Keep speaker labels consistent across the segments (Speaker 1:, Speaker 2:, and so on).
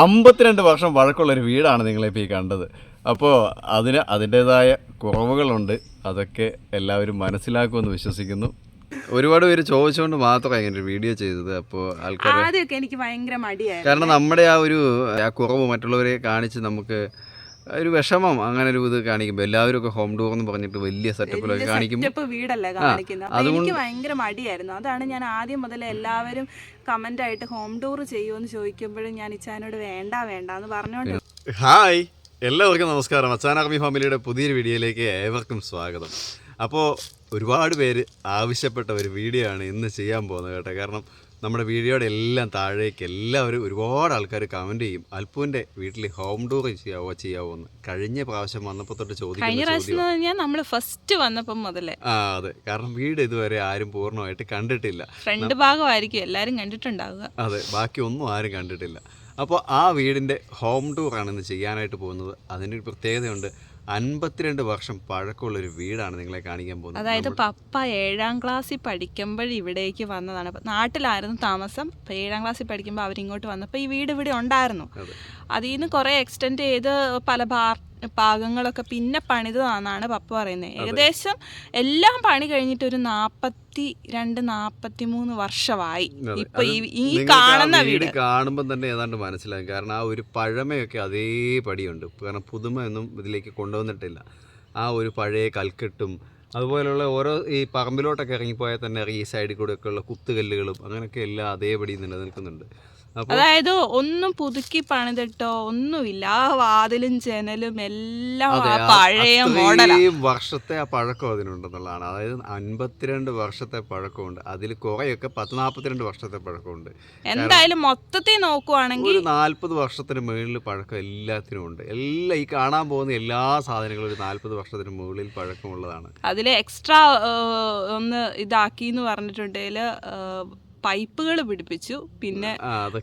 Speaker 1: അമ്പത്തിരണ്ട് വർഷം വഴക്കുള്ളൊരു ഒരു വീടാണ് നിങ്ങളിപ്പോൾ ഈ കണ്ടത്. അപ്പോൾ അതിന് അതിന്റേതായ കുറവുകളുണ്ട്. അതൊക്കെ എല്ലാവരും മനസ്സിലാക്കുമെന്ന് വിശ്വസിക്കുന്നു. ഒരുപാട് പേര് ചോദിച്ചുകൊണ്ട് മാത്രമാണ് ഇങ്ങനെ ഒരു വീഡിയോ ചെയ്തത്. അപ്പോൾ ആൾക്കാർ
Speaker 2: ആദ്യമൊക്കെ എനിക്ക് ഭയങ്കര മടിയായിരുന്നു.
Speaker 1: കാരണം നമ്മുടെ ആ ഒരു ആ കുറവ് മറ്റുള്ളവരെ കാണിച്ച് നമുക്ക് ഒരു വിഷമം അങ്ങനെ ഒരു ഇത് കാണിക്കുമ്പോൾ എല്ലാവരും ഒക്കെ ഹോം ടൂർ എന്ന് പറഞ്ഞിട്ട് വലിയ സെറ്റപ്പിലൊക്കെ കാണിക്കുമ്പോൾ
Speaker 2: സ്റ്റെപ്പ് വീടല്ലേ കാണിക്കുന്നത് എനിക്ക് ഭയങ്കര മടിയായിരുന്നു. അതാണ് ഞാൻ ആദ്യം മുതൽ എല്ലാവരും കമന്റ് ആയിട്ട് ഹോം ടൂർ ചെയ്യുമെന്ന് ചോദിക്കുമ്പോഴും ഞാൻ ഇച്ചാനോട് വേണ്ട വേണ്ട എന്ന് പറഞ്ഞോണ്ട്
Speaker 1: ഹായ്. എല്ലാവർക്കും നമസ്കാരം. അച്ചാൻ ആർമി ഫാമിലിയുടെ പുതിയൊരു വീഡിയോയിലേക്ക് ഏവർക്കും സ്വാഗതം. അപ്പോൾ ഒരുപാട് പേര് ആവശ്യപ്പെട്ട ഒരു വീഡിയോ ആണ് ഇന്ന് ചെയ്യാൻ പോകുന്നത് കേട്ടോ. കാരണം നമ്മുടെ വീഡിയോയുടെ എല്ലാം താഴേക്ക് എല്ലാവരും ഒരുപാട് ആൾക്കാർ കമന്റ് ചെയ്യും. അൽപ്പുവിന്റെ വീട്ടിൽ ഹോം ടൂർ ചെയ്യാവോ ചെയ്യാവോ എന്ന്. കഴിഞ്ഞ പ്രാവശ്യം വന്നപ്പോൾ തൊട്ട്
Speaker 2: ചോദിക്കും നമ്മൾ ഫസ്റ്റ് വന്നപ്പം മുതലേ.
Speaker 1: ആ അതെ. കാരണം വീട് ഇതുവരെ ആരും പൂർണമായിട്ട് കണ്ടിട്ടില്ല.
Speaker 2: ഫ്രണ്ട് ഭാഗമായിരിക്കും എല്ലാവരും കണ്ടിട്ടുണ്ടാവുക.
Speaker 1: അതെ ബാക്കി ഒന്നും ആരും കണ്ടിട്ടില്ല. അപ്പോൾ ആ വീടിന്റെ ഹോം ടൂറാണ് ഇന്ന് ചെയ്യാനായിട്ട് പോകുന്നത്. അതിന്റെ ഒരു പ്രത്യേകതയുണ്ട്. അൻപത്തിരണ്ട് വർഷം പഴക്കമുള്ള ഒരു വീടാണ് നിങ്ങളെ കാണിക്കാൻ പോകുന്നത്.
Speaker 2: അതായത് പപ്പ ഏഴാം ക്ലാസ്സിൽ പഠിക്കുമ്പോൾ ഇവിടേക്ക് വന്നതാണ്. നാട്ടിലായിരുന്നു താമസം. അപ്പം ഏഴാം ക്ലാസ്സിൽ പഠിക്കുമ്പോൾ അവരിങ്ങോട്ട് വന്നപ്പോൾ ഈ വീട് ഇവിടെ ഉണ്ടായിരുന്നു.
Speaker 1: അതെ.
Speaker 2: അതിൽ നിന്ന് കുറേ എക്സ്റ്റെൻഡ് ചെയ്ത് പല ഭാ ഭാഗങ്ങളൊക്കെ പിന്നെ പണിതതാണെന്നാണ് പപ്പ പറയുന്നത് ഏകദേശം എല്ലാം പണി കഴിഞ്ഞിട്ട് ഒരു നാപ്പത്തി രണ്ട് നാപ്പത്തി മൂന്ന് വർഷമായി ഇപ്പൊ ഈ കാണുന്ന
Speaker 1: വീട് കാണുമ്പോൾ തന്നെ ഏതാണ്ട് മനസ്സിലാകും കാരണം ആ ഒരു പഴമയൊക്കെ അതേപടിയുണ്ട് കാരണം പുതുമ ഒന്നും ഇതിലേക്ക് കൊണ്ടുവന്നിട്ടില്ല. ആ ഒരു പഴയ കൽക്കെട്ടും അതുപോലെയുള്ള ഓരോ ഈ പറമ്പിലോട്ടൊക്കെ ഇറങ്ങിപ്പോയാൽ തന്നെ ഈ സൈഡിൽ കൂടെ ഒക്കെ ഉള്ള കുത്തുകല്ലുകളും അങ്ങനെയൊക്കെ എല്ലാം അതേപടി നിലനിൽക്കുന്നുണ്ട്.
Speaker 2: അതായത് ഒന്നും പുതുക്കി പണിതിട്ടോ ഒന്നുമില്ല. ആ വാതിലും ജനലും എല്ലാം ആ പഴയ
Speaker 1: ഈ വർഷത്തെ ആ പഴക്കം അതിനുണ്ടെന്നുള്ളതാണ്. അതായത് അൻപത്തിരണ്ട് വർഷത്തെ പഴക്കമുണ്ട്. അതിൽ കുറയൊക്കെ പത്ത് നാൽപ്പത്തിരണ്ട് വർഷത്തെ പഴക്കമുണ്ട്.
Speaker 2: എന്തായാലും മൊത്തത്തിൽ നോക്കുവാണെങ്കിൽ
Speaker 1: ഒരു നാൽപ്പത് വർഷത്തിന് മുകളിൽ പഴക്കം എല്ലാത്തിനും ഉണ്ട്. എല്ലാം ഈ കാണാൻ പോകുന്ന എല്ലാ സാധനങ്ങളും ഒരു നാൽപ്പത് വർഷത്തിന് മുകളിൽ പഴക്കമുള്ളതാണ്.
Speaker 2: അതിൽ എക്സ്ട്രാ ഒന്ന് ഇതാക്കി എന്ന് പറഞ്ഞിട്ടുണ്ടെങ്കിൽ പൈപ്പുകൾ പിടിപ്പിച്ചു. പിന്നെ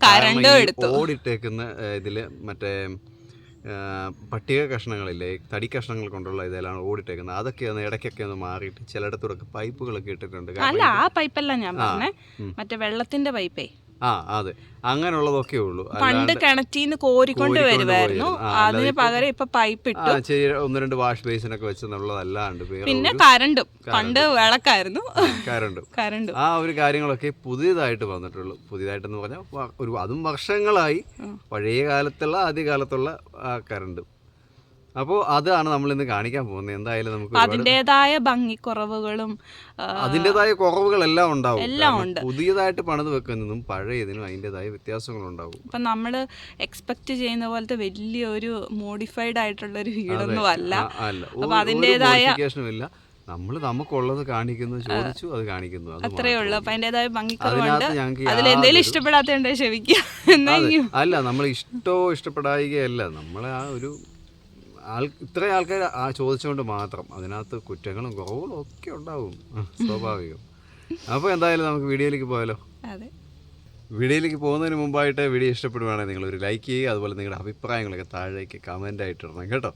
Speaker 2: കരണ്ടും എടുത്തു.
Speaker 1: ഓടിട്ടേക്കുന്ന ഇതിൽ മറ്റേ പട്ടിക കഷ്ണങ്ങളില്ലേ തടി കഷ്ണങ്ങൾ കൊണ്ടുള്ള ഇതെല്ലാം ഓടിട്ടേക്കുന്നത്. അതൊക്കെ ഒന്ന് ഇടയ്ക്കൊക്കെ ഒന്ന് മാറിയിട്ട് ചിലയിടത്തൂടെ പൈപ്പുകളൊക്കെ ഇട്ടിട്ടുണ്ട്.
Speaker 2: അല്ല ആ പൈപ്പല്ല ഞാൻ പറഞ്ഞേ. മറ്റേ വെള്ളത്തിന്റെ പൈപ്പേ.
Speaker 1: ആ അതെ. അങ്ങനെയുള്ളതൊക്കെ ഉള്ളൂ.
Speaker 2: പണ്ട്
Speaker 1: കിണറ്റിൽ
Speaker 2: നിന്ന് കോരിക്കൊണ്ട് വരുമായിരുന്നു അതിന് പകരം ഇപ്പൊ പൈപ്പ് ഇട്ടു.
Speaker 1: ഒന്ന് രണ്ട് വാഷ് ബേസിനൊക്കെ വെച്ചെന്നുള്ളതല്ലാണ്ട് വേറെ
Speaker 2: പിന്നെ കരണ്ടും. പണ്ട് വിളക്കായിരുന്നു.
Speaker 1: കരണ്ടും.
Speaker 2: കരണ്ടും.
Speaker 1: ആ ഒരു കാര്യങ്ങളൊക്കെ പുതിയതായിട്ട് വന്നിട്ടുള്ളൂ. പുതിയതായിട്ടെന്ന് പറഞ്ഞാൽ ഒരു അതും വർഷങ്ങളായി പഴയ കാലത്തുള്ള ആദ്യ കാലത്തുള്ള കറണ്ട് അപ്പോൾ അതാണ് നമ്മൾ ഇന്ന് കാണിക്കാൻ പോകുന്നത്. എന്തായാലും നമുക്ക് അതിന്റേതായ
Speaker 2: അതിന്റെതായ ഭംഗിക്കുറവുകളും അതിന്റേതായ
Speaker 1: അതിന്റെതായ കുറവുകളെല്ലാം ഉണ്ടാവും.
Speaker 2: എല്ലാം ഉണ്ട്.
Speaker 1: പുതിയതായിട്ട് പണിത് വെക്കുന്നതും പഴയതിനും അതിന്റെതായ വ്യത്യാസങ്ങളുണ്ടാവും
Speaker 2: ഇപ്പം നമ്മൾ എക്സ്പെക്ട് ചെയ്യുന്ന പോലത്തെ വലിയൊരു മോഡിഫൈഡ് ആയിട്ടുള്ള ഒരു വീടൊന്നും അല്ല.
Speaker 1: അല്ല.
Speaker 2: അപ്പൊ
Speaker 1: അതിന്റെതായ നമ്മൾ നമുക്കുള്ളത് കാണിക്കുന്നു ചോദിച്ചു അത് കാണിക്കുന്നു.
Speaker 2: അത്രേ ഉള്ളൂ.
Speaker 1: അപ്പൊ
Speaker 2: അപ്പം അതിന്റെതായ ഭംഗിക്കുറവുണ്ട്.
Speaker 1: യാതൊരു-
Speaker 2: ഇഷ്ടപ്പെടാത്തതുണ്ട് ക്ഷമിക്കുക
Speaker 1: അല്ല നമ്മൾ ഇഷ്ടോ ഇഷ്ടപ്പെടായികയല്ല. നമ്മളെ ആ ഒരു ആൾ ഇത്രയും ആൾക്കാർ ആ ചോദിച്ചുകൊണ്ട് മാത്രം അതിനകത്ത് കുറ്റങ്ങളും കുറവുകളും ഒക്കെ ഉണ്ടാവും. സ്വാഭാവികം. അപ്പോൾ എന്തായാലും നമുക്ക് വീഡിയോയിലേക്ക് പോയാലോ? വീഡിയോയിലേക്ക് പോകുന്നതിന് മുമ്പായിട്ട് വീഡിയോ ഇഷ്ടപ്പെടുവാണെങ്കിൽ നിങ്ങൾ ഒരു ലൈക്ക് ചെയ്യുക അതുപോലെ നിങ്ങളുടെ അഭിപ്രായങ്ങളൊക്കെ താഴേക്ക് കമന്റ് ആയിട്ട് ഇടണം കേട്ടോ?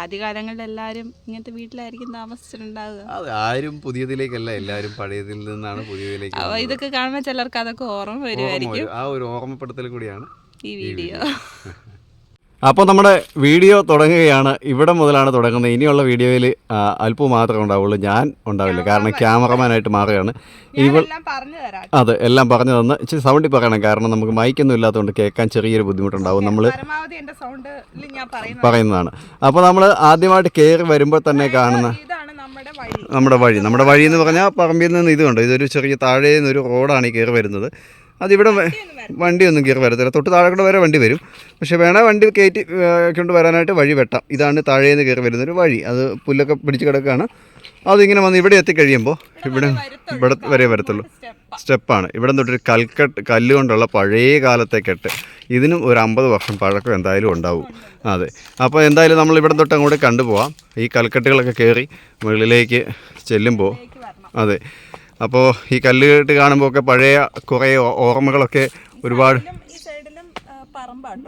Speaker 2: ആദ്യകാലങ്ങളിൽ എല്ലാവരും ഇങ്ങനത്തെ വീട്ടിലായിരിക്കും താമസിച്ചിട്ടുണ്ടാവുക.
Speaker 1: അത് ആരും പുതിയതിലേക്കല്ല എല്ലാവരും പഴയതിൽ നിന്നാണ് പുതിയതിലേക്ക്
Speaker 2: ഇതൊക്കെ കാണുമ്പോൾ ചിലർക്ക് അതൊക്കെ ഓർമ്മ
Speaker 1: ഓർമ്മ
Speaker 2: വരുമായിരിക്കും
Speaker 1: ആ ഒരു ഓർമ്മപ്പെടുത്തൽ കൂടിയാണ്
Speaker 2: ഈ വീഡിയോ.
Speaker 1: അപ്പോൾ നമ്മുടെ വീഡിയോ തുടങ്ങുകയാണ്. ഇവിടെ മുതലാണ് തുടങ്ങുന്നത്. ഇനിയുള്ള വീഡിയോയിൽ അല്പം മാത്രമേ ഉണ്ടാവുള്ളൂ. ഞാൻ ഉണ്ടാവില്ല. കാരണം ക്യാമറമാനായിട്ട് മാറുകയാണ്. ഇവൾ അതെ എല്ലാം പറഞ്ഞു തന്ന്. ഇച്ചിരി സൗണ്ടിൽ പറയണം കാരണം നമുക്ക് മൈക്കൊന്നും ഇല്ലാത്തതുകൊണ്ട് കേൾക്കാൻ ചെറിയൊരു ബുദ്ധിമുട്ടുണ്ടാവും. നമ്മൾ പറയുന്നതാണ്. അപ്പോൾ നമ്മൾ ആദ്യമായിട്ട് കയറി വരുമ്പോൾ തന്നെ കാണുന്ന
Speaker 2: നമ്മുടെ വഴി.
Speaker 1: നമ്മുടെ വഴി. നമ്മുടെ വഴി എന്ന് പറഞ്ഞാൽ പറമ്പിൽ നിന്ന് ഇതുണ്ട് ഇതൊരു ചെറിയ താഴെ നിന്നൊരു റോഡാണ് ഈ കയറി വരുന്നത്. അതിവിടെ വണ്ടിയൊന്നും കയറി വരത്തില്ല. തൊട്ട് താഴെ കൂടെ വരെ വണ്ടി വരും. പക്ഷേ വേണേൽ വണ്ടി കയറ്റി കൊണ്ട് വരാനായിട്ട് വഴി വെട്ടാം. ഇതാണ് താഴേന്ന് കയറി വരുന്നൊരു വഴി. അത് പുല്ലൊക്കെ പിടിച്ച് കിടക്കുകയാണ് അതിങ്ങനെ വന്ന് ഇവിടെ എത്തിക്കഴിയുമ്പോൾ ഇവിടെ ഇവിടെ വരെ വരത്തുള്ളൂ. സ്റ്റെപ്പാണ്. ഇവിടെ തൊട്ടൊരു കൽക്കെട്ട് കല്ല് കൊണ്ടുള്ള പഴയ കാലത്തെ കെട്ട് ഇതിനും ഒരു അമ്പത് വർഷം പഴക്കം എന്തായാലും ഉണ്ടാവും. അതെ. അപ്പോൾ എന്തായാലും നമ്മൾ ഇവിടെ തൊട്ട് അങ്ങോട്ട് കണ്ടുപോവാം. ഈ കൽക്കെട്ടുകളൊക്കെ കയറി മുകളിലേക്ക് ചെല്ലുമ്പോൾ അതെ. അപ്പോൾ ഈ കല്ലുകെട്ട് കാണുമ്പോൾ ഒക്കെ പഴയ കുറേ ഓർമ്മകളൊക്കെ ഒരുപാട്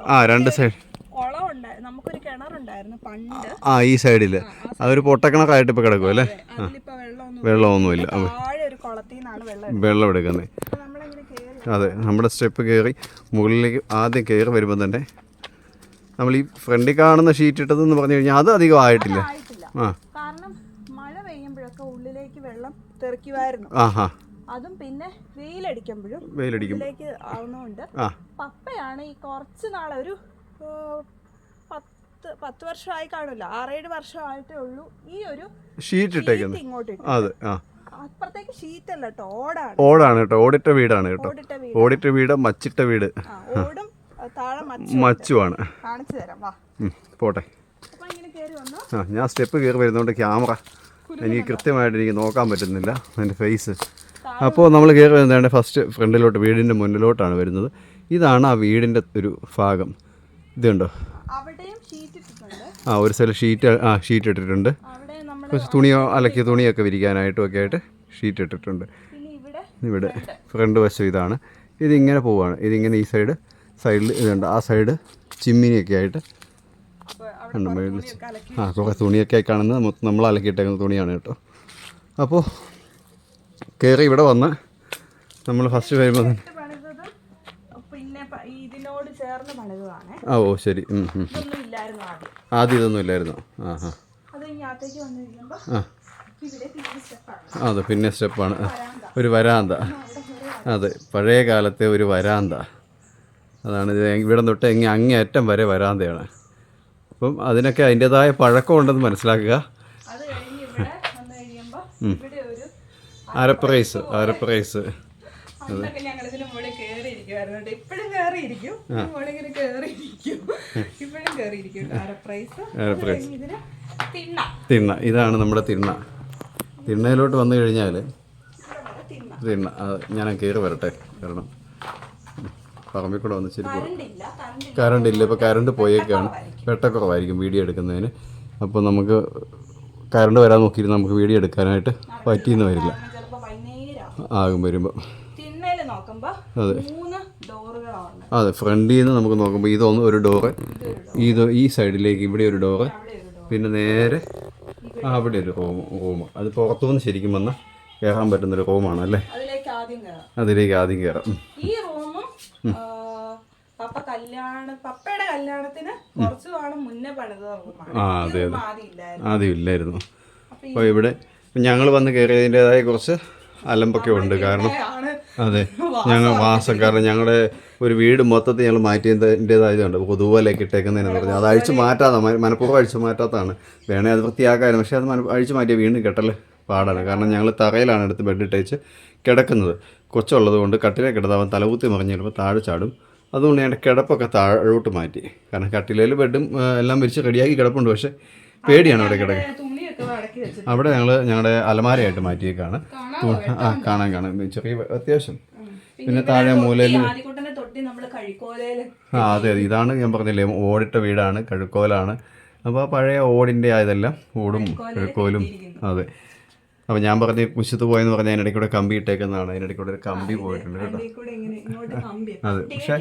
Speaker 1: ആ രണ്ട് സൈഡ് ആ ഈ സൈഡിൽ അതൊരു പൊട്ടക്കിണറായിട്ട് ഇപ്പോൾ കിടക്കും അല്ലേ? വെള്ളമൊന്നുമില്ല.
Speaker 2: വെള്ളം
Speaker 1: എടുക്കുന്നത്. അതെ നമ്മുടെ സ്റ്റെപ്പ് കയറി മുകളിലേക്ക് ആദ്യം കയറി വരുമ്പോൾ തന്നെ നമ്മൾ ഈ ഫ്രണ്ടിൽ കാണുന്ന ഷീറ്റ് ഇട്ടതെന്ന് പറഞ്ഞു കഴിഞ്ഞാൽ അത് അധികം ആയിട്ടില്ല. ആ
Speaker 2: കാരണം മഴ പെയ്യുമ്പോഴൊക്കെ ഉള്ളിലേക്ക് വെള്ളം തെറിക്കുമായിരുന്നു
Speaker 1: ആ
Speaker 2: അതും പിന്നെ വെയിലടിക്കുമ്പോഴും
Speaker 1: വെയിലടിക്കുമ്പോഴേക്ക്
Speaker 2: ഉള്ളിലേക്ക് ആവുന്നതുകൊണ്ട്
Speaker 1: ആ.
Speaker 2: പപ്പയാണ് ഈ കുറച്ച് നാളെ ഒരു ആ, പത്ത് പത്ത് വർഷമായി കാണില്ല ആറേഴ് വർഷമായിട്ടേ ഉള്ളൂ. ഈ ഒരു
Speaker 1: ഷീറ്റ് ഇട്ടേക്കുന്നത്.
Speaker 2: ഇങ്ങോട്ട് ഇട്ടു
Speaker 1: അതെ ആ.
Speaker 2: അപ്പുറത്തേക്ക് ഷീറ്റ് അല്ല കേട്ടോ ഓടാണ്.
Speaker 1: ഓടാണ് കേട്ടോ. ഓടിട്ട വീടാണ് കേട്ടോ.
Speaker 2: ഓടിട്ട വീട്
Speaker 1: ഓടിട്ട വീട് മച്ചിട്ട വീട്.
Speaker 2: ആ ഓടും ആ, താഴെ മച്ച്
Speaker 1: മച്ചുവാണ്.
Speaker 2: കാണിച്ചു തരാം. വാ.
Speaker 1: ഉം, പോട്ടെ.
Speaker 2: അപ്പൊ ഇങ്ങനെ കയറി വന്നു?
Speaker 1: ആ ഞാൻ സ്റ്റെപ്പ് കയറി വരുന്നതുകൊണ്ട് ക്യാമറ എനിക്ക് കൃത്യമായിട്ട് എനിക്ക് നോക്കാൻ പറ്റുന്നില്ല എന്റെ ഫേസ് അപ്പോൾ നമ്മൾ കയറി വരുന്നതാണ് ഫസ്റ്റ് ഫ്രണ്ടിലോട്ട് വീടിന്റെ മുന്നിലോട്ടാണ് വരുന്നത്. ഇതാണ് ആ വീടിന്റെ ഒരു ഭാഗം. ഇതുണ്ടോ ആ ഒരു സ്ഥലം ഷീറ്റ് ആ ഷീറ്റ് ഇട്ടിട്ടുണ്ട്. കുറച്ച് തുണിയോ അലക്കിയ തുണിയൊക്കെ വിരിക്കാനായിട്ടും ഒക്കെ ആയിട്ട് ഷീറ്റ് ഇട്ടിട്ടുണ്ട്.
Speaker 2: ഇവിടെ
Speaker 1: ഫ്രണ്ട് വശം ഇതാണ്. ഇതിങ്ങനെ പോവാണ്. ഇതിങ്ങനെ ഈ സൈഡ് സൈഡിൽ ഇതുണ്ട് ആ സൈഡ് ചിമ്മിനിയൊക്കെ ആയിട്ട് ഉണ്ട് മേളിൽ ആ കുറേ തുണിയൊക്കെ ആയി കാണുന്നത് മൊത്തം നമ്മൾ അലക്കിയിട്ടേക്കുന്ന തുണിയാണ് കേട്ടോ. അപ്പോൾ കയറി ഇവിടെ വന്ന് നമ്മൾ ഫസ്റ്റ് വരുമ്പോൾ ആ ഓ ശരി.
Speaker 2: ആദ്യം.
Speaker 1: ഇതൊന്നും ഇല്ലായിരുന്നു. ആ
Speaker 2: കഴിയുമ്പോൾ
Speaker 1: ആ. അതെ പിന്നെ സ്റ്റെപ്പാണ്. ഒരു വരാന്ത. അതെ പഴയ കാലത്തെ ഒരു വരാന്ത. അതാണ് ഇത്. ഇവിടെ തൊട്ട് എങ്ങ അങ്ങേയറ്റം വരെ വരാന്തയാണ്. അപ്പം അതിനൊക്കെ
Speaker 2: അതിന്റെതായ പഴക്കം ഉണ്ടെന്ന് മനസ്സിലാക്കുക
Speaker 1: അരപ്രൈസ് അരപ്രൈസ്
Speaker 2: പണ്ടൊക്കെ ഞങ്ങൾ ഇതിന് മുകളിൽ കയറിയിരിക്കുമായിരുന്നു കേട്ടോ. ഇപ്പോഴും കയറിയിരിക്കും കയറിയിരിക്കും ഇപ്പോഴും കയറിയിരിക്കും അരപ്രൈസ് ഇതിന് തിണ്ണ.
Speaker 1: തിണ്ണ. ഇതാണ് നമ്മുടെ തിണ്ണ. തിണ്ണയിലോട്ട് വന്നു കഴിഞ്ഞാൽ
Speaker 2: തിണ്ണ.
Speaker 1: തിണ്ണ. അത് ഞാൻ കയറി വരട്ടെ. കാരണം പറമ്പിൽ കൂടെ വന്ന് ശരി
Speaker 2: കറണ്ട് ഇല്ല
Speaker 1: ഇപ്പോൾ കറണ്ട് പോയേക്കാണ്. വെട്ടക്കുറവായിരിക്കും വീഡിയോ എടുക്കുന്നതിന്. അപ്പോൾ നമുക്ക് കറണ്ട് വരാൻ നോക്കിയിട്ട് നമുക്ക് വീഡിയോ എടുക്കാനായിട്ട് പറ്റിയെന്ന് വരില്ല. ആകും വരുമ്പോൾ അതെ. അതെ ഫ്രണ്ടിൽ നിന്ന് നമുക്ക് നോക്കുമ്പോൾ ഇതൊന്ന് ഒരു ഡോറ് ഇത് ഈ സൈഡിലേക്ക് ഇവിടെ ഒരു ഡോറ് പിന്നെ നേരെ അവിടെ ഒരു റൂം റൂം. അത് പുറത്തുനിന്ന് ശരിക്കും വന്നാൽ കയറാൻ പറ്റുന്നൊരു റൂമാണ് അല്ലേ?
Speaker 2: അതിലേക്ക് ആദ്യം കയറാം
Speaker 1: അതിലേക്ക് ആദ്യം കയറാം ഉം.
Speaker 2: ഈ റൂമും ആ, പപ്പ കല്യാണ പപ്പയുടെ കല്യാണത്തിന് കുറച്ചു നാളും മുന്നേ പണിത് റൂമാണ്
Speaker 1: ആ
Speaker 2: ഈ ആദ്യം ഇല്ലായിരുന്നു അപ്പൊ
Speaker 1: അപ്പോൾ ഇവിടെ ഞങ്ങൾ വന്ന് കയറിയതിന്റെതായ കുറച്ച് അലമ്പൊക്കെ ഉണ്ട്. കാരണം അതെ ഞങ്ങൾ വാസം കാരണം ഞങ്ങളുടെ ഒരു വീട് മൊത്തത്തിൽ ഞങ്ങൾ മാറ്റിയതിന്റെതായതുണ്ട്. കൊതുപോലെയൊക്കെ ഇട്ടേക്കുന്നതിന് പറഞ്ഞു അത് അഴിച്ചു മാറ്റാതാണ് മനഃപൂർവം അഴിച്ചു മാറ്റാത്തതാണ്. വേണേ അത് വൃത്തിയാക്കായിരുന്നു പക്ഷേ അത് മന അഴിച്ചു മാറ്റിയ വീണ്ടും കെട്ടൽ പാടാണ്. കാരണം ഞങ്ങൾ തറയിലാണ് എടുത്ത് ബെഡ് ഇട്ടേച്ച് കിടക്കുന്നത്. കൊച്ചുള്ളത് കൊണ്ട് കട്ടിലെ കിടന്നാവാൻ തലകുത്തി മറിഞ്ഞ് ചിലപ്പോൾ താഴെ ചാടും. അതുകൊണ്ട് ഞാൻ കിടപ്പൊക്കെ താഴോട്ട് മാറ്റി. കാരണം കട്ടിലേൽ ബെഡും എല്ലാം വിരിച്ച് റെഡിയാക്കി കിടപ്പുണ്ട്. പക്ഷേ പേടിയാണ് അവിടെ കിടക്കുക അവിടെ ഞങ്ങൾ ഞങ്ങളുടെ അലമാരയായിട്ട് മാറ്റിയേക്കാണ്. ആ കാണാൻ കാണാൻ ചെറിയ അത്യാവശ്യം. പിന്നെ താഴെ മൂലയിൽ ആ അതെ അതെ. ഇതാണ് ഞാൻ പറഞ്ഞില്ലേ ഓടിട്ട വീടാണ് കഴുക്കോലാണ്. അപ്പോൾ പഴയ ഓടിന്റെ ആയതെല്ലാം ഓടും കഴുക്കോലും അതെ. അപ്പോൾ ഞാൻ പറഞ്ഞ മുശത്ത് പോയെന്ന് പറഞ്ഞാൽ അതിനിടയ്ക്ക് കൂടെ കമ്പി ഇട്ടേക്കുന്നതാണ്. അതിനിടയ്ക്ക് കൂടെ ഒരു കമ്പി പോയിട്ടുണ്ട് കേട്ടോ. അതെ. പക്ഷേ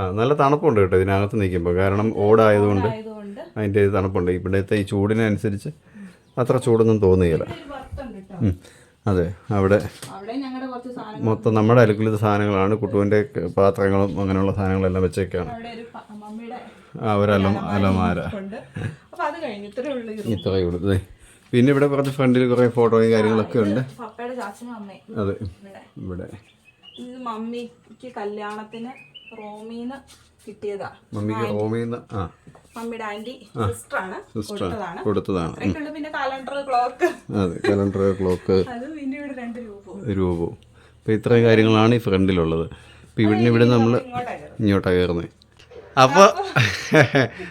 Speaker 1: ആ നല്ല തണുപ്പുണ്ട് കേട്ടോ ഇതിനകത്ത് നിൽക്കുമ്പോൾ കാരണം ഓടായതുകൊണ്ട് അതിന്റെ തണുപ്പുണ്ട്. ഇവിടുത്തെ ഈ ചൂടിനനുസരിച്ച് അത്ര ചൂടൊന്നും തോന്നുകയില്ല. അതെ. അവിടെ മൊത്തം നമ്മുടെ അടുക്കളത്തെ സാധനങ്ങളാണ്. കുട്ടുവിന്റെ പാത്രങ്ങളും അങ്ങനെയുള്ള സാധനങ്ങളെല്ലാം വെച്ചേക്കാണ്. ആ ഒരു അലം അലമാര. ഇത്രയേ ഉള്ളൂ. പിന്നെ ഇവിടെ കുറച്ച് ഫ്രണ്ടിൽ കുറേ ഫോട്ടോയും കാര്യങ്ങളൊക്കെ ഉണ്ട്.
Speaker 2: പപ്പയുടെ ചാച്ചനും അമ്മയും.
Speaker 1: അതെ.
Speaker 2: ഇവിടെ. ഇത് മമ്മിക്ക് കല്യാണത്തിന് റോമീന്ന് കിട്ടിയതാ.
Speaker 1: മമ്മിക്ക് റോമീന്ന് ആ.
Speaker 2: മമ്മിയുടെ ആന്റി സിസ്റ്ററാണ്. കൊടുത്തതാണ്.
Speaker 1: കൊടുത്തതാണ്.
Speaker 2: പിന്നെ കലണ്ടർ ക്ലോക്ക്
Speaker 1: അതെ കലണ്ടർ ക്ലോക്ക്
Speaker 2: അത് പിന്നെ ഇവിടെ രണ്ട് രൂപ
Speaker 1: രൂപവും. അപ്പോൾ ഇത്രയും കാര്യങ്ങളാണ് ഈ ഫ്രണ്ടിലുള്ളത്. അപ്പോൾ ഇവിടുന്ന് ഇവിടെ നമ്മൾ
Speaker 2: ഇങ്ങോട്ടാ
Speaker 1: ഇങ്ങോട്ടാണ് കയറുന്നത് അപ്പോൾ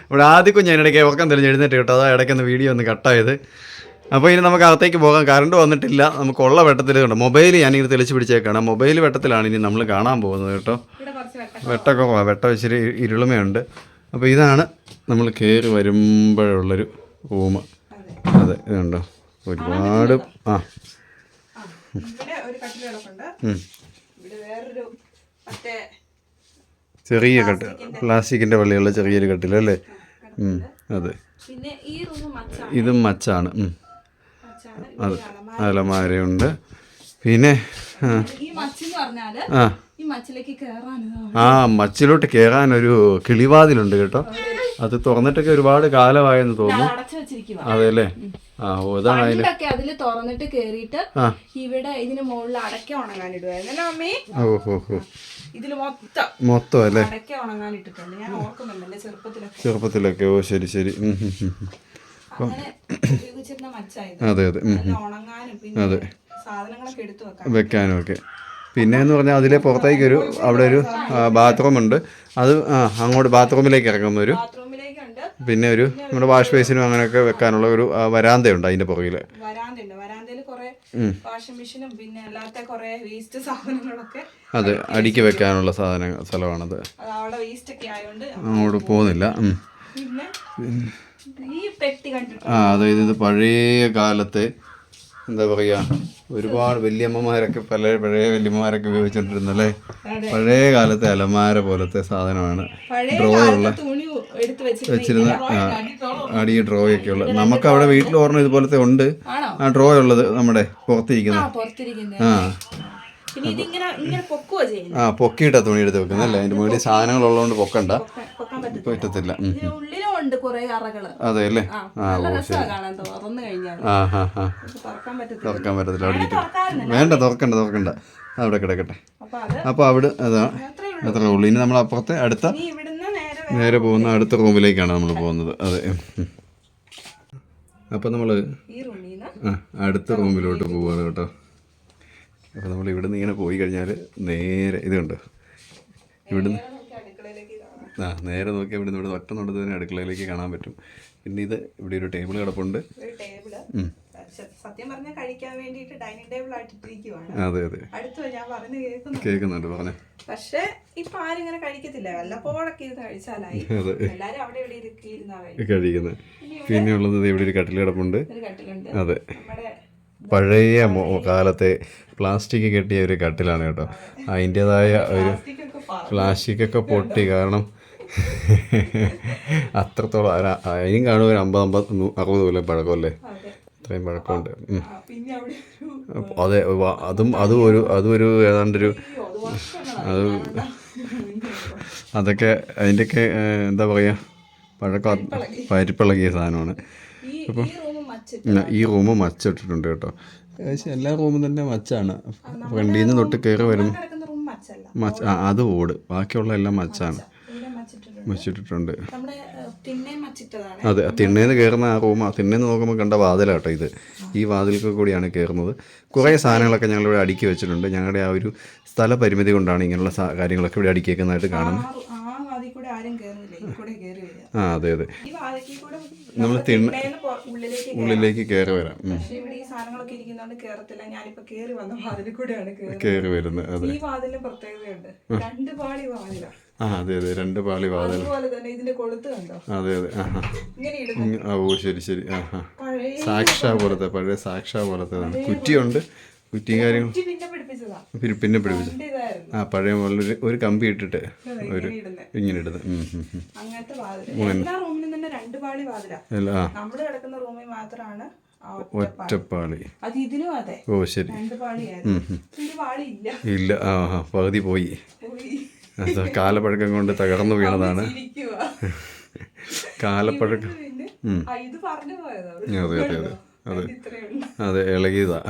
Speaker 1: ഇവിടെ ആദ്യം കുഞ്ഞതിനിടയ്ക്ക് ഉറക്കം തെളിഞ്ഞ് എഴുന്നേറ്റ് കേട്ടോ. അതാ ഇടയ്ക്കൊന്ന് വീഡിയോ ഒന്ന് കട്ടായത് അപ്പോൾ ഇനി നമുക്ക് അകത്തേക്ക് പോകാം. കറണ്ട് വന്നിട്ടില്ല. നമുക്കുള്ള വെട്ടത്തിൽ കണ്ടോ? മൊബൈൽ ഞാനിങ്ങനെ തെളിച്ച് പിടിച്ചേക്കാണ്. മൊബൈൽ വെട്ടത്തിലാണ് ഇനി നമ്മൾ കാണാൻ പോകുന്നത് കേട്ടോ.
Speaker 2: വെട്ടമൊക്കെ വെട്ടം
Speaker 1: ഇച്ചിരി ഇരുളുമയുണ്ട്. അപ്പോൾ ഇതാണ് നമ്മൾ കയറി വരുമ്പോഴുള്ളൊരു റൂം
Speaker 2: അതെ
Speaker 1: ഇതുണ്ടോ ഒരുപാട് ആ. ചെറിയ കട്ട് പ്ലാസ്റ്റിക്കിന്റെ വള്ളിയുള്ള ചെറിയൊരു കട്ടിലല്ലേ അതെ. ഇതും. മച്ചാണ്. അതെ. അലമാരയുണ്ട്. പിന്നെ ആ. ആ. മച്ചിലോട്ട് കയറാൻ ഒരു കിളിവാതിലുണ്ട് കേട്ടോ. അത് തുറന്നിട്ടൊക്കെ ഒരുപാട് കാലമായെന്ന് തോന്നുന്നു. അതെ അല്ലേ? ആ ഓതാണ്
Speaker 2: അതിൽ അതിൽ തുറന്നിട്ട് കേറിയിട്ട് ഇവിടെ ഇതിന് മുകളിൽ അടക്ക ഉണങ്ങാൻ ഇടുവായിരുന്നു അമ്മേ?
Speaker 1: ഓ ഹോ ഹോ.
Speaker 2: ഇതിൽ മൊത്തം.
Speaker 1: മൊത്തം അല്ലേ?
Speaker 2: ചെറുപ്പത്തിലൊക്കെ.
Speaker 1: ഓ ശരി ശരി. ഉം, അതെ അതെ.
Speaker 2: അതെ.
Speaker 1: വെക്കാനും. ഒക്കെ. പിന്നെ എന്ന് പറഞ്ഞാൽ അതിലെ പുറത്തേക്ക് ഒരു അവിടെ ഒരു ബാത്റൂം ഉണ്ട് അത് ആ അങ്ങോട്ട് ബാത്റൂമിലേക്ക് ഇറങ്ങുന്ന ഒരു പിന്നെ ഒരു നമ്മുടെ വാഷ് ബേസിനും അങ്ങനെയൊക്കെ വെക്കാനുള്ള ഒരു വരാന്തയുണ്ട് അതിന്റെ പുറകിൽ അതെ അടിക്ക് വെക്കാനുള്ള സാധന സ്ഥലമാണത്. അങ്ങോട്ട് പോകുന്നില്ല. ആ അതായത് ഇത് പഴയ കാലത്തെ എന്താ പറയുക ഒരുപാട് വല്യമ്മമാരൊക്കെ പല പഴയ വല്യമ്മമാരൊക്കെ ഉപയോഗിച്ചോണ്ടിരുന്ന അല്ലേ? പഴയ കാലത്തെ അലമാര പോലത്തെ സാധനമാണ്
Speaker 2: ഡ്രോയുള്ള
Speaker 1: ഡ്രോ ഉള്ള
Speaker 2: എടുത്ത് വെച്ചിരുന്ന
Speaker 1: അടി ഡ്രോ ഒക്കെ ഉള്ളത് നമുക്ക് അവിടെ വീട്ടിൽ ഓർമ്മ ഇതുപോലത്തെ ഉണ്ട്. ആ ഡ്രോ ഉള്ളത് നമ്മുടെ പുറത്തിരിക്കുന്നത്
Speaker 2: ആ
Speaker 1: ആ. പൊക്കിയിട്ടാ തുണി എടുത്ത് വെക്കുന്നത് അല്ലേ? അതിന്റെ മുകളിൽ സാധനങ്ങൾ ഉള്ളതുകൊണ്ട് പൊക്കണ്ട.
Speaker 2: പറ്റത്തില്ല. ഉള്ളിലുണ്ട് കുറെ അറകൾ.
Speaker 1: അതെ അല്ലേ?
Speaker 2: കാണാൻ തുറന്നു കഴിഞ്ഞാൽ തുറക്കാൻ പറ്റത്തില്ല.
Speaker 1: അവിടെ വേണ്ട തുറക്കണ്ട തുറക്കണ്ട. അവിടെ കിടക്കട്ടെ.
Speaker 2: അപ്പൊ
Speaker 1: അവിടെ അതാ
Speaker 2: അത്രേ
Speaker 1: ഉള്ളി. ഇനി നമ്മൾ അപ്പുറത്തെ അടുത്ത
Speaker 2: നേരെ
Speaker 1: പോകുന്ന അടുത്ത റൂമിലേക്കാണ് നമ്മൾ പോകുന്നത്. അതെ. അപ്പോൾ നമ്മൾ അടുത്ത റൂമിലോട്ട് പോവാണ് കേട്ടോ. അപ്പോൾ നമ്മൾ ഇവിടുന്ന് ഇങ്ങനെ പോയി കഴിഞ്ഞാൽ നേരെ ഇതുണ്ട് ഇവിടുന്ന് ആ നേരെ നോക്കിയാൽ ഇവിടുന്ന് ഇവിടെ ഒറ്റ നോട്ടത്തിന് അടുക്കളയിലേക്ക് കാണാൻ പറ്റും. പിന്നെ ഇത് ഇവിടെ ഒരു ടേബിൾ കിടപ്പുണ്ട്.
Speaker 2: സത്യം പറഞ്ഞാൽ കഴിക്കാൻ വേണ്ടിയിട്ട് ഡൈനിങ് ടേബിൾ ആയിട്ടിരിക്കുവാണ്.
Speaker 1: അതെ അതെ.
Speaker 2: അടുത്ത് ഞാൻ പറഞ്ഞു കേൾക്കുന്നു
Speaker 1: കേൾക്കുന്നുണ്ട് പറഞ്ഞു.
Speaker 2: പക്ഷെ ഇപ്പൊ ആരും ഇങ്ങനെ കഴിക്കത്തില്ല. വല്ലപ്പോഴൊക്കെ ഇരുന്ന് കഴിച്ചാലായി. എല്ലാരും അവിടെ ഇവിടെ ഇരുന്നാ കഴിക്കും
Speaker 1: കഴിക്കുന്നത് പിന്നെ ഉള്ളത് ഇവിടെ ഒരു കട്ടിൽ കിടപ്പുണ്ട്. അതെ. പഴയ കാലത്തെ പ്ലാസ്റ്റിക് കെട്ടിയ ഒരു കട്ടിലാണ് കേട്ടോ. അതിന്റെതായ ഒരു പ്ലാസ്റ്റിക് ഒക്കെ പൊട്ടി. കാരണം അത്രത്തോളം അതിനും കാണും ഒരു അമ്പത് അമ്പത് അറുപത് കൊല്ലം പഴക്കമല്ലേ?
Speaker 2: അതെ.
Speaker 1: അത്രയും പഴക്കമുണ്ട്. അതെ അതും അതും ഒരു അതും ഒരു ഏതാണ്ടൊരു
Speaker 2: ഒരു അത്
Speaker 1: അതൊക്കെ അതിന്റെയൊക്കെ എന്താ പറയുക പഴക്കം പരിപ്പിളകിയ സാധനമാണ്.
Speaker 2: ഈ ഈ റൂം
Speaker 1: മച്ചിട്ടിട്ടുണ്ട് കേട്ടോ. ഏകദേശം എല്ലാ റൂമും തന്നെ മച്ചാണ്. ഫ്രണ്ടിൽ നിന്ന് തൊട്ട് കയറി വരും മച്ച അത് ഓട്. ബാക്കിയുള്ള എല്ലാം മച്ചാണ്.
Speaker 2: മച്ചിട്ടതാണ്.
Speaker 1: അതെ തിണ്ണേന്ന് കയറുന്ന ആ റൂം തിണ്ണേന്ന് നോക്കുമ്പോൾ കണ്ട വാതിലാട്ടോ ഇത്. ഈ വാതിൽക്ക് കൂടിയാണ് കയറുന്നത് കുറേ സാധനങ്ങളൊക്കെ ഞങ്ങളിവിടെ അടുക്കി വെച്ചിട്ടുണ്ട്. ഞങ്ങളുടെ ആ ഒരു സ്ഥല പരിമിതി കൊണ്ടാണ് ഇങ്ങനെയുള്ള കാര്യങ്ങളൊക്കെ ഇവിടെ അടുക്കി വെക്കുന്നതായിട്ട് കാണുന്നത്.
Speaker 2: ആ
Speaker 1: അതെ അതെ. നമ്മൾ തിണ്ണ
Speaker 2: ഉള്ളിലേക്ക് കയറാം.
Speaker 1: വരാം.
Speaker 2: സാധനങ്ങളൊക്കെ ഇരിക്കുന്നതുകൊണ്ട് കേറത്തില്ല. ഞാനിപ്പോ കേറി വന്ന വാതിലിൽ കൂടെയാണ്
Speaker 1: കയറി വരുന്നത് അതെ.
Speaker 2: ഈ വാതിലിന് പ്രത്യേകതയുണ്ട്. രണ്ട് പാളി വാതില.
Speaker 1: ആ അതെ അതെ രണ്ട് പാളി വാതിൽ.
Speaker 2: അതുപോലെ തന്നെ ഇതിന്റെ കൊളുത്ത് കണ്ടോ?
Speaker 1: അതെ അതെ ആ.
Speaker 2: ഇങ്ങനെ
Speaker 1: ആ ഓ ശരി ശരി ആ ആ.
Speaker 2: പഴയ
Speaker 1: സാക്ഷാ പോലത്തെ പഴയ സാക്ഷാ പോലത്തെ കുറ്റിയുണ്ട്. കുറ്റിയും കാര്യങ്ങളും.
Speaker 2: കുറ്റി പിന്നെ പിടിപ്പിച്ചതാ.
Speaker 1: പിന്നെ പിന്നെ പിടിപ്പിച്ചു.
Speaker 2: പണ്ട് ഇതായിരുന്നു.
Speaker 1: ആ പഴയ മോളിൽ ഒരു കമ്പി ഇട്ടിട്ട് ഒരു
Speaker 2: ഇങ്ങനെ ഇടുന്നത്
Speaker 1: ഇങ്ങനെ ഇടുന്നത് ഉം, ഉം, ഉം.
Speaker 2: അങ്ങനത്തെ വാതിൽ എല്ലാ തന്നെ രണ്ട് പാളി വാതിലാ.
Speaker 1: അല്ല ആ.
Speaker 2: നമ്മൾ കിടക്കുന്ന റൂമിൽ മാത്രമാണ്
Speaker 1: ഒറ്റപ്പാളി. ഓ ശരി.
Speaker 2: ഇല്ല
Speaker 1: ആ ആ പകുതി പോയി. അത് കാലപ്പഴക്കം കൊണ്ട് തകർന്നു വീണതാണ്. കാലപ്പഴക്കം അതെ അതെ അതെ. അതെ. അതെ ഇളകിയതാ.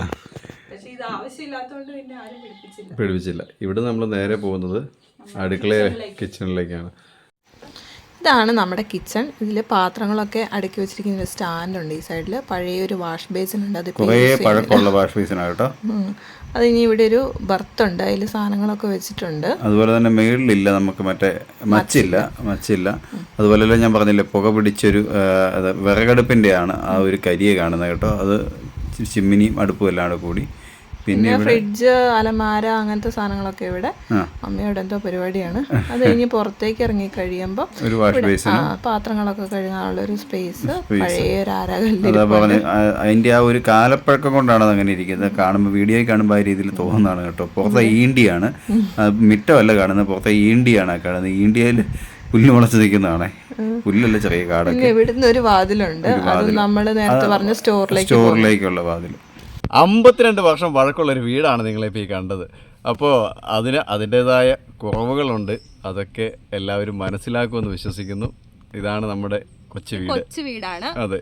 Speaker 2: പിടിപ്പിച്ചില്ല.
Speaker 1: ഇവിടെ നമ്മൾ നേരെ പോകുന്നത് അടുക്കള കിച്ചണിലേക്കാണ്
Speaker 2: ഇതാണ് നമ്മുടെ കിച്ചൺ. ഇതിൽ പാത്രങ്ങളൊക്കെ അടുക്കി വെച്ചിരിക്കുന്ന ഒരു സ്റ്റാൻഡ് ഉണ്ട് ഈ സൈഡിൽ പഴയ ഒരു വാഷ് ബേസിൻ ഉണ്ട്. അത്
Speaker 1: പഴക്കമുള്ള വാഷ് ബേസിനാണ് കേട്ടോ.
Speaker 2: അത് ഇനി ഇവിടെ ഒരു ബർത്ത് ഉണ്ട് അതിൽ സാധനങ്ങളൊക്കെ വെച്ചിട്ടുണ്ട്.
Speaker 1: അതുപോലെ തന്നെ മേളിലില്ല നമുക്ക് മറ്റേ മച്ചില്ല മച്ചില്ല. അതുപോലെ ഞാൻ പറഞ്ഞില്ലേ പുക പിടിച്ചൊരു വിറകടുപ്പിന്റെ ആണ് ആ ഒരു കരിയെ കാണുന്നത് കേട്ടോ. അത് ചിമ്മിനിയും അടുപ്പും എല്ലാം കൂടി പിന്നെ
Speaker 2: ഫ്രിഡ്ജ് അലമാര അങ്ങനത്തെ സാധനങ്ങളൊക്കെ ഇവിടെ. അമ്മയുടെ എന്തോ പരിപാടിയാണ്. അത് കഴിഞ്ഞ് പുറത്തേക്ക് ഇറങ്ങി കഴിയുമ്പോൾ പാത്രങ്ങളൊക്കെ കഴുകാനുള്ള ഒരു സ്പേസ് പഴയ ഒരു അരകല്ല്
Speaker 1: അതാ പറഞ്ഞ അതിന്റെ ആ ഒരു കാലപ്പഴക്കം കൊണ്ടാണ് അങ്ങനെ ഇരിക്കുന്നത്. കാണുമ്പോൾ വീഡിയോ കാണുമ്പോൾ ആ രീതിയിൽ തോന്നുന്നതാണ് കേട്ടോ. പുറത്തെ ഈണ്ടിയാണ്. മിറ്റമല്ല കാണുന്നത് പുറത്തെ ഈണ്ടിയാണ് കാണുന്നത്. ഈണ്ടിയയിൽ പുല്ല് മുളച്ച് നിൽക്കുന്നതാണേ. പുല്ലല്ല ചെറിയ കാടൊക്കെ.
Speaker 2: ഇവിടുന്ന് ഒരു വാതിലുണ്ട്. അത് നമ്മൾ നേരത്തെ പറഞ്ഞ സ്റ്റോറിലേക്ക്
Speaker 1: സ്റ്റോറിലേക്കുള്ള വാതിൽ. അമ്പത്തിരണ്ട് വർഷം വഴക്കുള്ളൊരു വീടാണ് നിങ്ങളിപ്പോൾ ഈ കണ്ടത്. അപ്പോൾ അതിന് അതിന്റേതായ കുറവുകളുണ്ട്. അതൊക്കെ എല്ലാവരും മനസ്സിലാക്കുമെന്ന് വിശ്വസിക്കുന്നു. ഇതാണ് നമ്മുടെ കൊച്ചു വീട്.
Speaker 2: കൊച്ചു വീടാണ്.
Speaker 1: അതെ.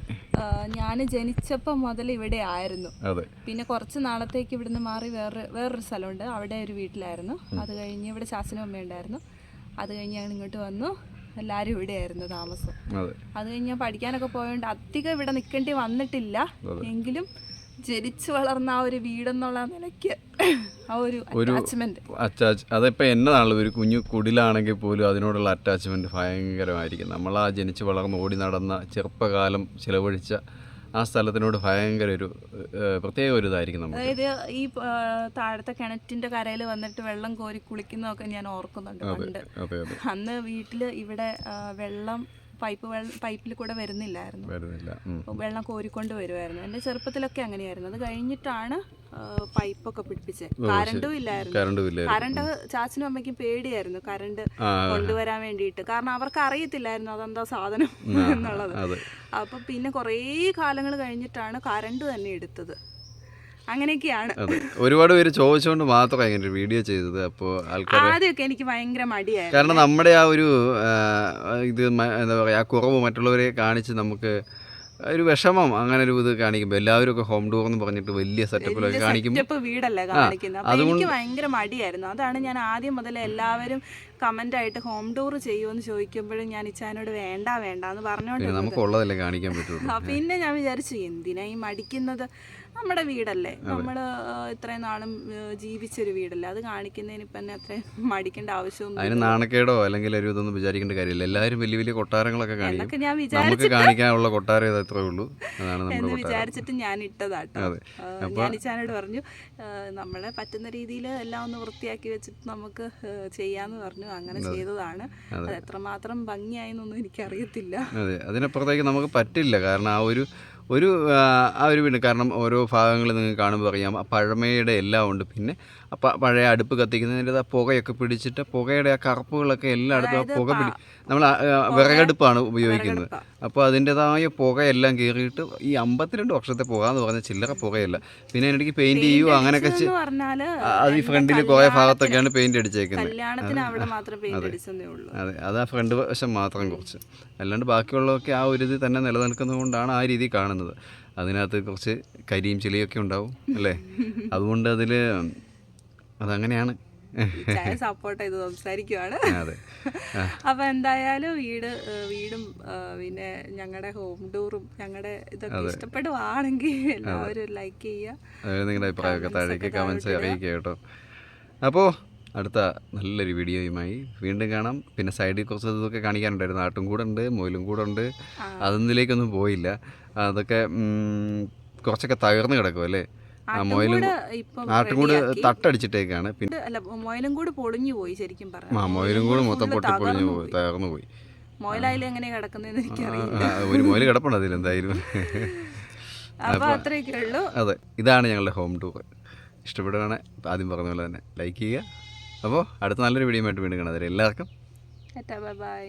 Speaker 2: ഞാൻ ജനിച്ചപ്പോൾ മുതൽ ഇവിടെ ആയിരുന്നു.
Speaker 1: അതെ.
Speaker 2: പിന്നെ കുറച്ച് നാളത്തേക്ക് ഇവിടുന്ന് മാറി വേറെ വേറൊരു സ്ഥലമുണ്ട്. അവിടെ ഒരു വീട്ടിലായിരുന്നു. അത് കഴിഞ്ഞ് ഇവിടെ ചാച്ചനും അമ്മ ഉണ്ടായിരുന്നു. അത് കഴിഞ്ഞ് ഞങ്ങൾ ഇങ്ങോട്ട് വന്നു. എല്ലാവരും ഇവിടെയായിരുന്നു താമസം.
Speaker 1: അതെ.
Speaker 2: അത് കഴിഞ്ഞ് ഞാൻ പഠിക്കാനൊക്കെ പോയതുകൊണ്ട് അധികം ഇവിടെ നിൽക്കേണ്ടി വന്നിട്ടില്ല. എങ്കിലും ജനിച്ചു വളർന്ന ആ ഒരു വീടെന്നുള്ള നിലയ്ക്ക് ആ ഒരു
Speaker 1: അറ്റാച്ച് അതിപ്പോൾ എന്നതാണല്ലോ ഒരു കുഞ്ഞു കുടിലാണെങ്കിൽ പോലും അതിനോടുള്ള അറ്റാച്ച്മെന്റ് ഭയങ്കരമായിരിക്കും. നമ്മൾ ആ ജനിച്ച് വളർന്ന് ഓടി നടന്ന ചെറുപ്പകാലം ചിലവഴിച്ച ആ സ്ഥലത്തിനോട് ഭയങ്കര ഒരു പ്രത്യേക ഒരു ഇതായിരിക്കും നമ്മൾ
Speaker 2: അതായത് ഈ താഴത്തെ കിണറ്റിന്റെ കരയിൽ വന്നിട്ട് വെള്ളം കോരി കുളിക്കുന്നതൊക്കെ ഞാൻ ഓർക്കുന്നുണ്ട് പണ്ട്. അന്ന് വീട്ടിൽ ഇവിടെ വെള്ളം പൈപ്പ് വെള്ളം പൈപ്പിൽ കൂടെ വരുന്നില്ലായിരുന്നു. വെള്ളം കോരിക്കൊണ്ട് വരുമായിരുന്നു എന്റെ ചെറുപ്പത്തിലൊക്കെ അങ്ങനെയായിരുന്നു. അത് കഴിഞ്ഞിട്ടാണ് പൈപ്പൊക്കെ പിടിപ്പിച്ചത് കറണ്ടും ഇല്ലായിരുന്നു.
Speaker 1: കറണ്ടും
Speaker 2: ചാച്ചനും അമ്മയ്ക്കും പേടിയായിരുന്നു. കറണ്ട് കൊണ്ടുവരാൻ വേണ്ടിയിട്ട്. കാരണം അവർക്ക് അറിയത്തില്ലായിരുന്നു അതെന്താ സാധനം എന്നുള്ളത്. അപ്പൊ പിന്നെ കുറേ കാലങ്ങൾ കഴിഞ്ഞിട്ടാണ് കറണ്ട് തന്നെ എടുത്തത്. അങ്ങനെയൊക്കെയാണ്.
Speaker 1: ഒരുപാട് പേര് ചോദിച്ചുകൊണ്ട് മാത്രമാണ് ഇങ്ങനെ ഒരു വീഡിയോ ചെയ്തത്. അപ്പോൾ ആൾക്കാർ
Speaker 2: ആദ്യമൊക്കെ എനിക്ക് ഭയങ്കര മടിയായിരുന്നു.
Speaker 1: കാരണം നമ്മുടെ ആ ഒരു ഇത് എന്താ പറയുക ആ കുറവ് മറ്റുള്ളവരെ കാണിച്ച് നമുക്ക് ഒരു വിഷമം അങ്ങനെ ഒരു ഇത് കാണിക്കുമ്പോൾ എല്ലാവരും ഒക്കെ ഹോം ടൂർ എന്ന് പറഞ്ഞിട്ട് വലിയ സെറ്റപ്പിലൊക്കെ കാണിക്കുമ്പോൾ
Speaker 2: വീടല്ലേ കാണിക്കുന്നത് അപ്പൊ എനിക്ക് ഭയങ്കര മടിയായിരുന്നു. അതാണ് ഞാൻ ആദ്യം മുതൽ എല്ലാവരും കമന്റ് ആയിട്ട് ഹോം ടൂർ ചെയ്യുമെന്ന് ചോദിക്കുമ്പോഴും ഞാൻ ഇച്ചാനോട് വേണ്ട വേണ്ട എന്ന് പറഞ്ഞോണ്ട്
Speaker 1: നമുക്ക് ഉള്ളതല്ലേ കാണിക്കാൻ പറ്റുള്ളൂ.
Speaker 2: പിന്നെ ഞാൻ വിചാരിച്ചു എന്തിനാ ഈ മടിക്കുന്നത്? നമ്മുടെ വീടല്ലേ? നമ്മൾ ഇത്രയും നാളും ജീവിച്ചൊരു വീടല്ലേ? അത് കാണിക്കുന്നതിന് ഇപ്പം തന്നെ അത്രയും മടിക്കേണ്ട ആവശ്യമൊന്നും
Speaker 1: അതിന് നാണക്കേടോ അല്ലെങ്കിൽ ഒരു ഇതൊന്നും വിചാരിക്കേണ്ട കാര്യമില്ല. എല്ലാവരും വലിയ വലിയ കൊട്ടാരങ്ങളൊക്കെ കാണിക്കും.
Speaker 2: ഞാൻ
Speaker 1: നമുക്ക് കാണിക്കാനുള്ള കൊട്ടാരം ഇത് അത്രേ ഉള്ളൂ. അതാണ്
Speaker 2: എന്ന് വിചാരിച്ചിട്ട് ഞാൻ ഇട്ടതാട്ടോ. ഞാൻ ഇച്ചാനോട് പറഞ്ഞു നമ്മളെ പറ്റുന്ന രീതിയിൽ എല്ലാം ഒന്ന് വൃത്തിയാക്കി വെച്ചിട്ട് നമുക്ക് ചെയ്യാന്ന് പറഞ്ഞു. അങ്ങനെ ചെയ്തതാണ്. അത് എത്രമാത്രം ഭംഗിയായി എന്നൊന്നും എനിക്കറിയത്തില്ല.
Speaker 1: അതെ. അതിനപ്പുറത്തേക്ക് നമുക്ക് പറ്റില്ല. കാരണം ആ ഒരു ഒരു ആ, ഒരു വീട് കാരണം ഓരോ ഭാഗങ്ങൾ നിങ്ങൾക്ക് കാണുമ്പോൾ അറിയാം. പഴമയുടെ എല്ലാം ഉണ്ട്. പിന്നെ പ- പഴയ അടുപ്പ് കത്തിക്കുന്നതിന്റെ ആ പുകയൊക്കെ പിടിച്ചിട്ട് പുകയുടെ ആ കറുപ്പുകളൊക്കെ എല്ലായിടത്തും ആ പുക പിടി നമ്മൾ വിറകടുപ്പാണ് ഉപയോഗിക്കുന്നത്. അപ്പോൾ അതിന്റെതായ പുകയെല്ലാം കയറിയിട്ട് ഈ അമ്പത്തിരണ്ട് വർഷത്തെ പുക എന്ന് പറഞ്ഞാൽ ചില്ലറ പുകയല്ല. പിന്നെ എനിക്ക് പെയിന്റ് ചെയ്യുകയോ അങ്ങനെയൊക്കെ അത് ഈ ഫ്രണ്ടിൽ കുറേ ഭാഗത്തൊക്കെയാണ്
Speaker 2: പെയിന്റ് അടിച്ചേക്കുന്നത്.
Speaker 1: അതെ. അത് ആ ഫ്രണ്ട് വശം മാത്രം കുറച്ച്. അല്ലാണ്ട് ബാക്കിയുള്ളതൊക്കെ ആ ഒരു ഇത് തന്നെ നിലനിൽക്കുന്നത് കൊണ്ടാണ് ആ രീതി കാണുന്നത്. അതിനകത്ത് കുറച്ച് കരിയും ചെളിയൊക്കെ ഉണ്ടാവും അല്ലേ? അതുകൊണ്ട് അതിൽ അതങ്ങനെയാണ്.
Speaker 2: സപ്പോർട്ട് ചെയ്ത് സംസാരിക്കുവാണ്. അപ്പൊ എന്തായാലും വീട് വീടും പിന്നെ ഞങ്ങളുടെ ഹോം ടൂറും ഞങ്ങളുടെ ഇതൊക്കെ ഇഷ്ടപ്പെടുവാണെങ്കിൽ എല്ലാവരും ലൈക്ക് ചെയ്യുക
Speaker 1: നിങ്ങളുടെ അഭിപ്രായമൊക്കെ താഴേക്ക് കമൻസ് അറിയിക്കുക കേട്ടോ. അപ്പോൾ അടുത്ത നല്ലൊരു വീഡിയോയുമായി വീണ്ടും കാണാം. പിന്നെ സൈഡിൽ കുറച്ച് ഇതൊക്കെ കാണിക്കാനുണ്ടായിരുന്നു. ആട്ടും കൂടെ ഉണ്ട് മൊയിലും കൂടെ ഉണ്ട്. അതൊന്നിലേക്കൊന്നും പോയില്ല. അതൊക്കെ കുറച്ചൊക്കെ തകർന്നു കിടക്കും അല്ലേ മൊയിലും ആട്ടുംകൂട് തട്ടടിച്ചിട്ടേക്കാണ്. പിന്നെ
Speaker 2: അല്ല മൊയിലും കൂടെ പൊളിഞ്ഞു പോയി ശരിക്കും പറഞ്ഞു.
Speaker 1: ആ മൊയിലും കൂടെ മൊത്തം പൊട്ടിപ്പൊളിഞ്ഞു പോയി തകർന്നു പോയി.
Speaker 2: മൊയിലായാലും എങ്ങനെ കിടക്കുന്നതെന്ന് എനിക്കറിയില്ല.
Speaker 1: ഒരു മൊയിൽ കിടപ്പുണ്ട് അതിലെന്തായാലും
Speaker 2: അപ്പൊ അത്രയൊക്കെ ഉള്ളൂ.
Speaker 1: അതെ ഇതാണ് ഞങ്ങളുടെ ഹോം ടൂർ. ഇഷ്ടപ്പെടുകയാണെങ്കിൽ ആദ്യം പറഞ്ഞ പോലെ തന്നെ ലൈക്ക് ചെയ്യുക. അപ്പോൾ അടുത്ത നല്ലൊരു വീഡിയോ ആയിട്ട് വീണ്ടും കാണാം. എല്ലാവർക്കും
Speaker 2: ബൈ ബൈ.